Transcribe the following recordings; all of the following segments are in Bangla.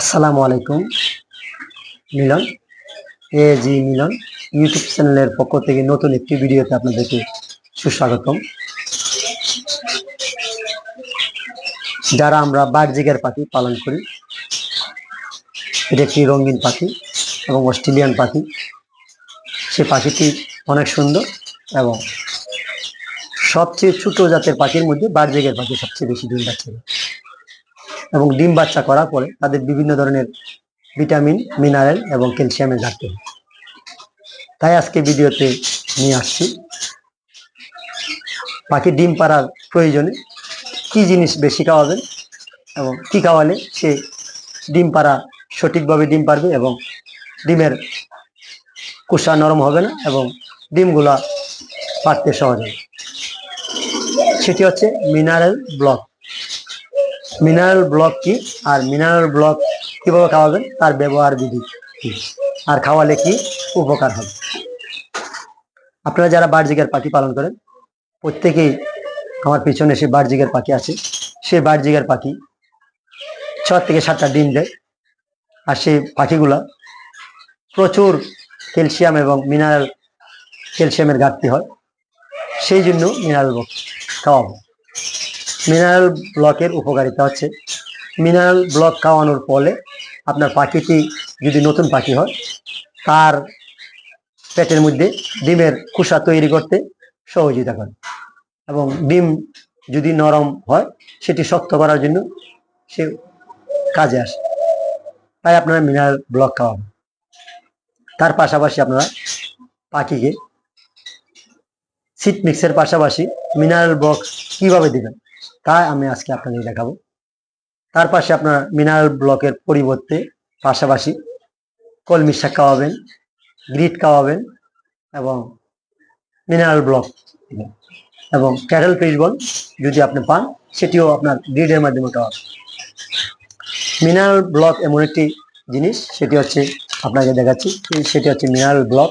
আসসালামু আলাইকুম, মিলন। এ জি মিলন, ইউটিউব চ্যানেলের পক্ষ থেকে নতুন একটি ভিডিওতে আপনাদেরকে সুস্বাগতম। যারা আমরা বার্জিকের পাখি পালন করি, এটি একটি রঙিন পাখি এবং অস্ট্রেলিয়ান পাখি। সে পাখিটি অনেক সুন্দর এবং সবচেয়ে ছোট জাতের পাখির মধ্যে বার্জিকের পাখি সবচেয়ে বেশি বাচ্চা দেয়। এবং ডিম বাচ্চা করার পরে তাদের বিভিন্ন ধরনের ভিটামিন, মিনারেল এবং ক্যালসিয়ামের ঘাটতি। তাই আজকে ভিডিওতে নিয়ে আসছি। পাখি ডিম পাড়ার প্রয়োজনে কি জিনিস বেশি খাওয়াবেন এবং কি খাওয়ালে সে ডিম পাড়া সঠিকভাবে ডিম পারবে এবং ডিমের কুসা নরম হবে না এবং ডিমগুলা পারতে সহজ হবে। সেটি হচ্ছে মিনারেল ব্লক। মিনারেল ব্লক কি? আর মিনারেল ব্লক কীভাবে খাওয়াবেন? তার ব্যবহার বিধি আর খাওয়ালে কি উপকার হবে? আপনারা যারা বার্জিকের পাখি পালন করেন, প্রত্যেকেই আমার পিছনে সে বার্জিকের পাখি আছে। সে বার্জিকের পাখি ছ থেকে সাতটা ডিম দেয়। আর সেই পাখিগুলা প্রচুর ক্যালসিয়াম এবং মিনারেল ক্যালসিয়ামের ঘাটতি হয়। সেই জন্য মিনারেল খাওয়াবো। মিনারেল ব্লকের উপকারিতা হচ্ছে। মিনারেল ব্লক খাওয়ানোর ফলে আপনার পাখিটি যদি নতুন পাখি হয়, তার পেটের মধ্যে ডিমের কুসা তৈরি করতে সহযোগিতা করে এবং ডিম যদি নরম হয়, সেটি শক্ত করার জন্য সে কাজে আসে। তাই আপনারা মিনারেল ব্লক খাওয়াবেন। তার পাশাপাশি আপনারা পাখিকে সিট মিক্সের পাশাপাশি মিনারেল বক্স কীভাবে দিবেন? তা আমি আজকে আপনাদের দেখাবো। তার পাশে আপনার মিনারেল ব্লকের পরিবর্তে পাশাপাশি কলমি শাক খাওয়াবেন, গ্রিট খাওয়াবেন এবং মিনারেল ব্লক এবং ক্যারেল বল যদি আপনি পান, সেটিও আপনার গ্রিডের মাধ্যমে খাওয়াবেন মিনারেল ব্লক এমন একটি জিনিস, সেটি হচ্ছে আপনাকে দেখাচ্ছি, সেটি হচ্ছে মিনারেল ব্লক।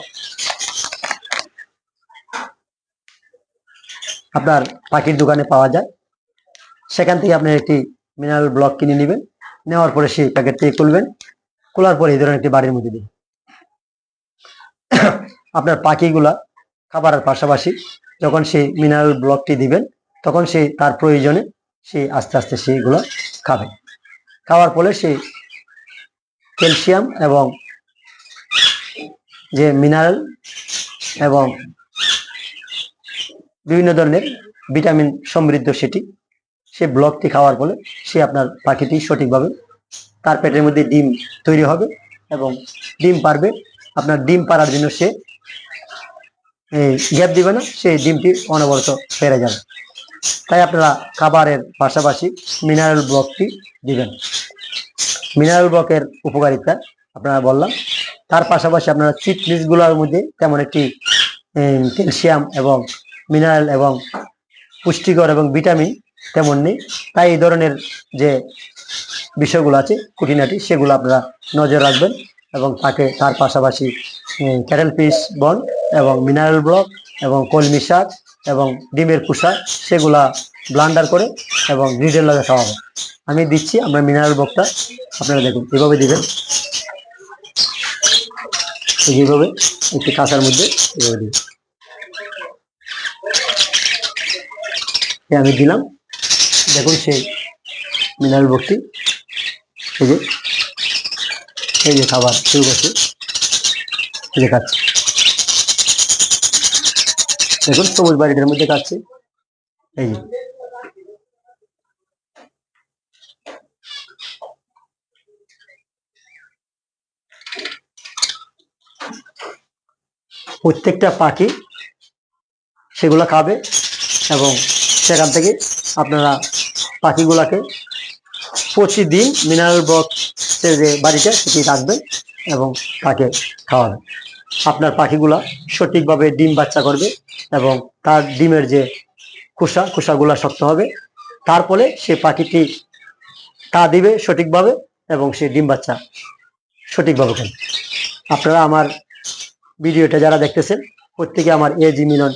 আপনার পাখির দোকানে পাওয়া যায়। সেখান থেকে আপনি একটি মিনারেল ব্লক কিনে নেবেন। নেওয়ার পরে সেই প্যাকেট থেকে খুলবেন। খোলার পরে এই ধরনের একটি বাড়ির মধ্যে দিন আপনার পাখিগুলা খাবারের পাশাপাশি যখন সেই মিনারেল ব্লকটি দিবেন, তখন সেই তার প্রয়োজনে সে আস্তে আস্তে সেইগুলো খাবে খাওয়ার ফলে সেই ক্যালসিয়াম এবং যে মিনারেল এবং বিভিন্ন ধরনের ভিটামিন সমৃদ্ধ সেটি সে ব্লকটি খাওয়ার ফলে সে আপনার পাখিটি সঠিকভাবে তার পেটের মধ্যে ডিম তৈরি হবে এবং ডিম পারবে। আপনার ডিম পারার জন্য সে এই গ্যাপ দিবে না সেই ডিমটি অনবরত পেরে যাবে। তাই আপনারা খাবারের পাশাপাশি মিনারেল ব্লকটি দিবেন। মিনারেল ব্লকের উপকারিতা আপনারা বললাম। তার পাশাপাশি আপনারা চিটগুলোর মধ্যে তেমন একটি ক্যালসিয়াম এবং মিনারেল এবং পুষ্টিকর এবং ভিটামিন তেমন নেই। তাই এই ধরনের যে বিষয়গুলো আছে, খুঁটিনাটি, সেগুলো আপনারা নজর রাখবেন এবং তাকে তার পাশাপাশি ক্যারেল পিস বন এবং মিনারেল ব্লক এবং কলমি শাক এবং ডিমের কুসা সেগুলা ব্লান্ডার করে এবং গ্রিডের লগে খাওয়াবো আমি দিচ্ছি আমরা মিনারেল ব্লকটা আপনারা দেখুন, এভাবে দিবেন। এইভাবে, একটি কাঁচার মধ্যে এভাবে দিবেন। আমি দিলাম। দেখুন সেই মিনারেল বক্সটি। এই যে এই যে খাবার শুরু করছে। এই যে খাচ্ছে। দেখুন, সবুজ বাড়িটার মধ্যে খাচ্ছে। এই যে। প্রত্যেকটা পাখি সেগুলো খাবে এবং সেখান থেকে আপনারা পাখিগুলাকে প্রতিদিন মিনারেল বক্সের যে বাড়িটা সেটি রাখবেন এবং তাকে খাওয়াবেন আপনার পাখিগুলা সঠিকভাবে ডিম বাচ্চা করবে এবং তার ডিমের যে খোসা, খোসাগুলা শক্ত হবে। তার ফলে সে পাখিটি তা দিবে সঠিকভাবে এবং সে ডিম বাচ্চা সঠিকভাবে করবে আপনারা আমার ভিডিওটা যারা দেখতেছেন, প্রত্যেকে আমার এ জি মিলন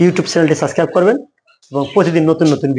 ইউটিউব চ্যানেলটি সাবস্ক্রাইব করবেন এবং প্রতিদিন নতুন নতুন